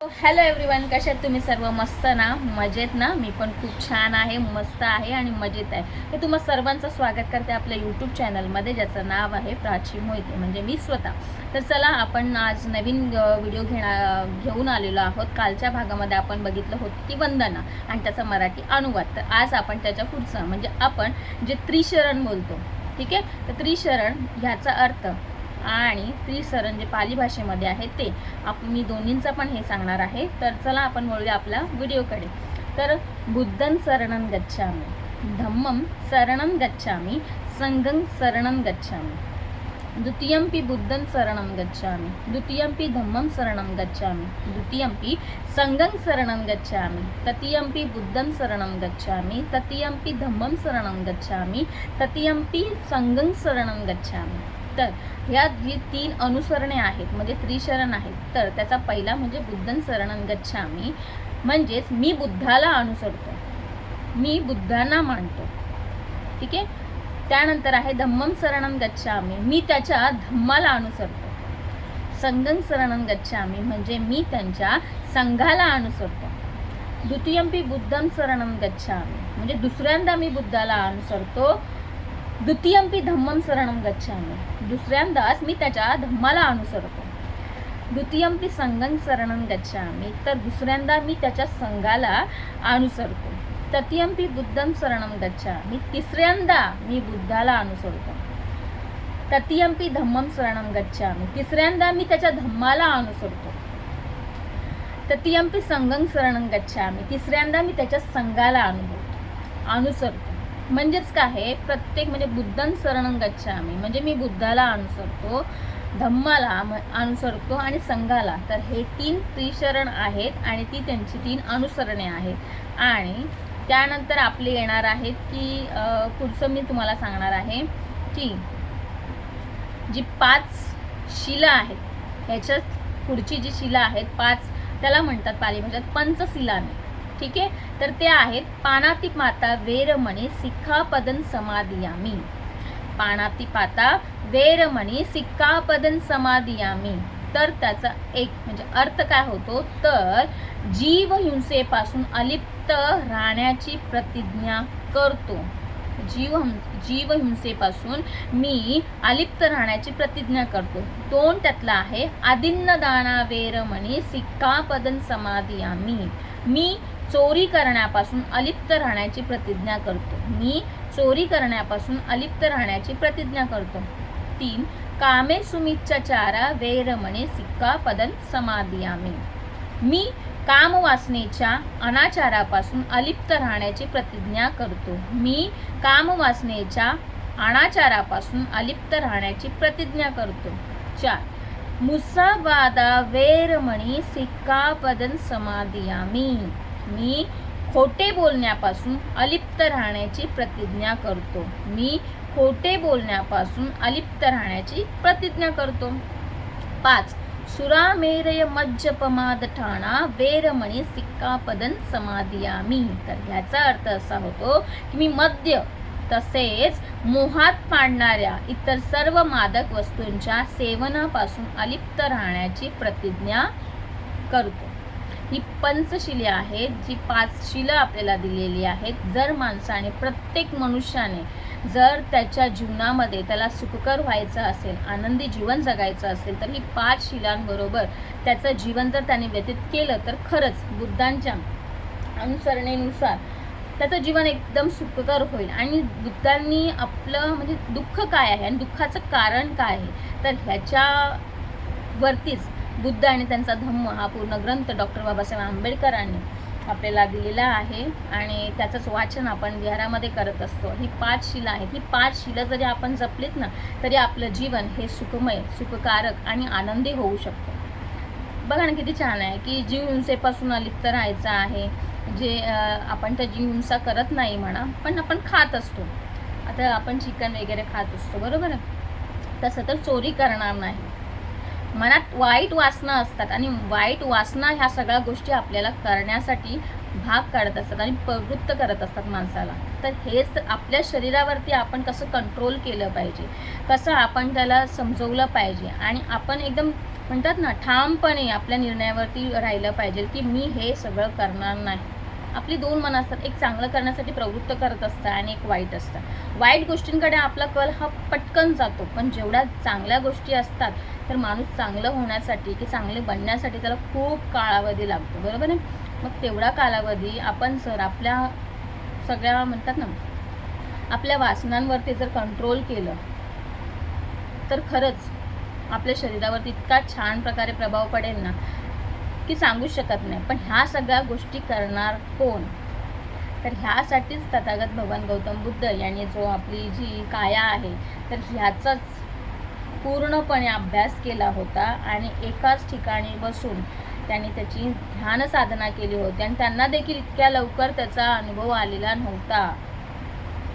Hello everyone कशात तुम्ही? सर्व मस्त ना? मजेत ना? मी पण खूप छान आहे मस्त आहे आणि मजेत आहे. तर तुम्हा सर्वांचं स्वागत करते आपल्या यूट्यूब चॅनलमध्ये ज्याचं नाव आहे प्राची मोहिते. म्हणजे मी स्वतः. तर चला आपण आज नवीन व्हिडिओ घेणार घेऊन आलेलो आहोत. कालच्या भागामध्ये आपण बघितलं होतं की वंदना आणि त्याचा मराठी अनुवाद. तर आज आपण त्याच्या पुढचं म्हणजे आपण जे त्रिशरण बोलतो ठीक आहे? तर त्रिशरण ह्याचा अर्थ आणि त्रिसरण जे पाली भाषेमध्ये आहे ते. आप मी दोन्हींचा पण हे सांगणार आहे. तर चला आपण वळूया आपल्या व्हिडिओकडे. तर बुद्धं सरणं गच्छामि धम्मं सरणं गच्छामि संघं सरणं गच्छामि. द्वितीयंपि बुद्धं शरणं गच्छामि द्वितीयंपि धम्मं शरणं गच्छामि द्वितीयंपि संघं शरणं गच्छामि तृतीयंपि बुद्धं शरणं गच्छामि तृतीयंपि धम्मं शरणं गच्छामि तृतीयंपि संघं शरणं गच्छामि. तर ह्या जी तीन अनुसरणे आहेत म्हणजे त्रिशरण आहेत तर त्याचा पहिला म्हणजे बुद्धन शरण गच्छामी. म्हणजेच मी बुद्धाला अनुसरतो. मी बुद्धांना मानतो. ठीक आहे? त्यानंतर आहे धम्मम शरणं गच्छामी. मी त्याच्या धम्माला अनुसरतो. संगम शरणं गच्छामी म्हणजे मी त्यांच्या संघाला अनुसरतो. द्वितीयम पी बुद्धम शरणं गच्छामी. म्हणजे दुसऱ्यांदा मी बुद्धाला अनुसरतो. द्वितीयंपी धम्मं शरणम गच्छामि. दुसऱ्यांदाच मी त्याच्या धम्माला अनुसरतो. द्वितीयंपी संगम शरणम गच्छामि तर दुसऱ्यांदा मी त्याच्या संघाला अनुसरतो. तृतीयंपी बुद्धं शरणं गच्छामि तिसऱ्यांदा मी बुद्धाला अनुसरतो. तृतीयंपी धम्मं शरणम गच्छामि तिसऱ्यांदा मी त्याच्या धम्माला अनुसरतो. तृतीयंपी संगम शरणम गच्छामि तिसऱ्यांदा मी त्याच्या संघाला अनुभवतो. अनुसरतो. म्हणजेच काय आहे? प्रत्येक म्हणजे बुद्धन शरणं गच्छामी म्हणजे मी बुद्धाला अनुसरतो धम्माला म- अनुसरतो आणि संघाला. तर हे तीन त्रिशरण आहेत आणि ती त्यांची तीन अनुसरणे आहेत. आणि त्यानंतर आपले येणार आहेत की पुढचं मी तुम्हाला सांगणार आहे की जी पाच शिला आहेत ह्याच्यात पुढची जी शिला आहेत पाच त्याला म्हणतात पाली. म्हणजे भाषेत पंचशिलाने ठीक आहे? तर ते आहेत पानाती माता वेरमणी सिक्खापदन समाधियामी. पानाती पाता वेरमणी सिक्खापदन समाधियामी. तर त्याचा एक म्हणजे अर्थ काय होतो? तर जीव हिंसेपासून अलिप्त राहण्याची प्रतिज्ञा करतो. जीव जीव हिंसेपासून मी अलिप्त राहण्याची प्रतिज्ञा करतो. दोन त्यातला आहे आदिन्न दाना वेरमणी सिक्कापदन समाधियामी मी चोरी करण्यापासून अलिप्त राहण्याची प्रतिज्ञा करतो. मी चोरी करण्यापासून अलिप्त राहण्याची प्रतिज्ञा करतो. तीन कामे सुमिच्छाचारा वेरमणे सिक्कापदन समाधियामी मी कामवासनेच्या अनाचारापासून अलिप्त राहण्याची प्रतिज्ञा करतो. मी कामवासनेच्या अनाचारापासून अलिप्त राहण्याची प्रतिज्ञा करतो. चार. मुसाबादा वेरमणी सिक्कापदन समाधियामी. मी खोटे बोलण्यापासून अलिप्त राहण्याची प्रतिज्ञा करतो. मी खोटे बोलण्यापासून अलिप्त राहण्याची प्रतिज्ञा करतो. पाच. सुरामेरय मज्जपमाद ठाणा वेरमणी सिक्कापदन समाधियामी. तर ह्याचा अर्थ असा होतो की मी मद्य तसेच मोहात पाडणाऱ्या इतर सर्व मादक वस्तूंच्या सेवनापासून अलिप्त राहण्याची प्रतिज्ञा करतो. ही पंचशिले आहेत जी पाच शिलं आपल्याला दिलेली आहेत. जर माणसाने प्रत्येक मनुष्याने जर त्याच्या जीवनामध्ये त्याला सुखकर व्हायचं असेल आनंदी जीवन जगायचं असेल तर ही पाच शिलांबरोबर त्याचं जीवन जर त्याने व्यतीत केलं तर खरंच बुद्धांच्या अनुसरणेनुसार त्याचं जीवन एकदम सुखकर होईल. आणि बुद्धांनी आपलं म्हणजे दुःख काय आहे आणि दुःखाचं कारण काय आहे? तर ह्याच्यावरतीच बुद्ध आणि त्यांचा धम्म हा पूर्ण ग्रंथ डॉक्टर बाबासाहेब आंबेडकरांनी आपल्याला दिलेला आहे. आणि त्याचंच वाचन आपण विहारामध्ये करत असतो. ही पाच शिला आहेत. ही पाच शिलं जरी आपण जपलीत ना तरी आपलं जीवन हे सुखमय सुखकारक आणि आनंदी होऊ शकतं. बघा ना किती छान आहे की जीव हिंसेपासून अलिप्त राहायचं आहे. जे आपण तर जीव हिंसा करत नाही म्हणा पण आपण खात असतो. आता आपण चिकन वगैरे खात असतो बरोबर आहे? तसं तर चोरी करणार नाही. मनात वाईट वासना असतात आणि वाईट वासना ह्या सगळ्या गोष्टी आपल्याला करण्यासाठी भाग काढत असतात आणि प्रवृत्त करत असतात माणसाला. तर हेच आपल्या शरीरावरती आपण कसं कंट्रोल केलं पाहिजे कसं आपण त्याला समजवलं पाहिजे आणि आपण एकदम म्हणतात ना ठामपणे आपल्या निर्णयावरती राहिलं पाहिजे की मी हे सगळं करणार नाही. आपली दोन मनं असतात. एक चांगलं करण्यासाठी प्रवृत्त करत असतं आणि एक वाईट असतं. वाईट गोष्टींकडे आपला कल हा पटकन जातो. पण जेवढ्या चांगल्या गोष्टी असतात तर माणूस चांगलं होण्यासाठी की चांगले बनण्यासाठी त्याला खूप कालावधी लागतो. बरोबर आहे? मग तेवढा कालावधी आपण जर आपल्या सगळ्या म्हणतात ना आपल्या वासनांवरती जर कंट्रोल केलं तर खरंच आपल्या शरीरावरती इतका छान प्रकारे प्रभाव पडेल ना की सांगू शकत नाही. पण ह्या सगळ्या गोष्टी करणार कोण? तर ह्यासाठीच तथागत भगवान गौतम बुद्ध यांनी जो आपली जी काया आहे तर ह्याचाच पूर्णपणे अभ्यास केला होता आणि एकाच ठिकाणी बसून त्यांनी त्याची ध्यान साधना केली होती आणि त्यांना देखील इतक्या लवकर त्याचा अनुभव आलेला नव्हता.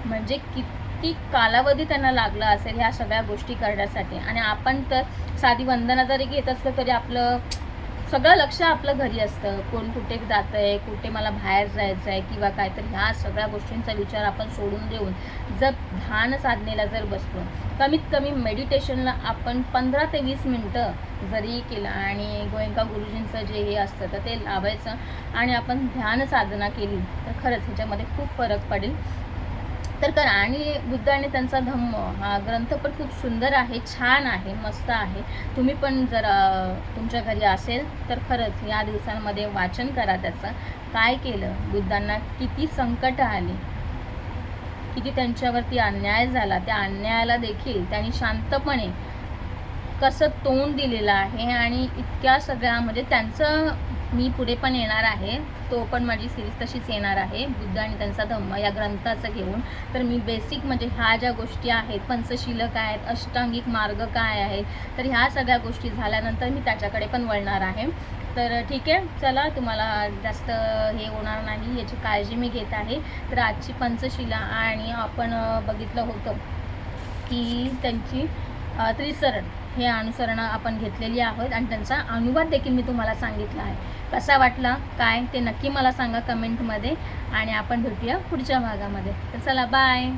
म्हणजे किती कालावधी त्यांना लागला असेल ह्या सगळ्या गोष्टी करण्यासाठी? आणि आपण तर साधी वंदना जरी घेत असलं तरी आपलं सगळं लक्ष आपलं घरी असतं. कोण कुठे जातं आहे कुठे मला बाहेर जायचं आहे किंवा काय तर ह्या सगळ्या गोष्टींचा विचार आपण सोडून देऊन जर ध्यान साधनेला जर बसलो कमीत कमी मेडिटेशनला आपण पंधरा ते वीस मिनटं जरी केलं आणि गोयंका गुरुजींचं जे हे असतं तर ते लावायचं आणि आपण ध्यान साधना केली तर खरंच ह्याच्यामध्ये खूप फरक पडेल. तर करा आणि बुद्ध आणि त्यांचा धम्म हा ग्रंथ पण खूप सुंदर आहे छान आहे मस्त आहे. तुम्ही पण जर तुमच्या घरी असेल तर खरंच या दिवसांमध्ये वाचन करा त्याचं. काय केलं? बुद्धांना किती संकट आली. किती त्यांच्यावरती अन्याय झाला. त्या अन्यायाला देखील त्यांनी शांतपणे कसं तोंड दिलेलं आहे आणि इतक्या सगळ्या म्हणजे त्यांचं मी पुढे पण येणार आहे. तो पण माझी सिरीज तशीच येणार आहे. बुद्ध आणि त्यांचा धम्म या ग्रंथाचं घेऊन. तर मी बेसिक म्हणजे ह्या ज्या गोष्टी आहेत पंचशील काय आहेत अष्टांगिक मार्ग काय आहेत तर ह्या सगळ्या गोष्टी झाल्यानंतर मी त्याच्याकडे पण वळणार आहे. तर ठीक आहे चला तुम्हाला जास्त हे होणार नाही याची काळजी मी घेत आहे. तर आजची पंचशिला आणि आपण बघितलं होतं की त्यांची त्रिसरण. हे अनुसरणं आपण घेतलेली आहोत आणि त्यांचा अनुवाद देखील मी तुम्हाला सांगितला आहे. कसा वाटला काय ते नक्की मला सांगा कमेंटमध्ये आणि आपण भेटूया पुढच्या भागामध्ये. तर चला बाय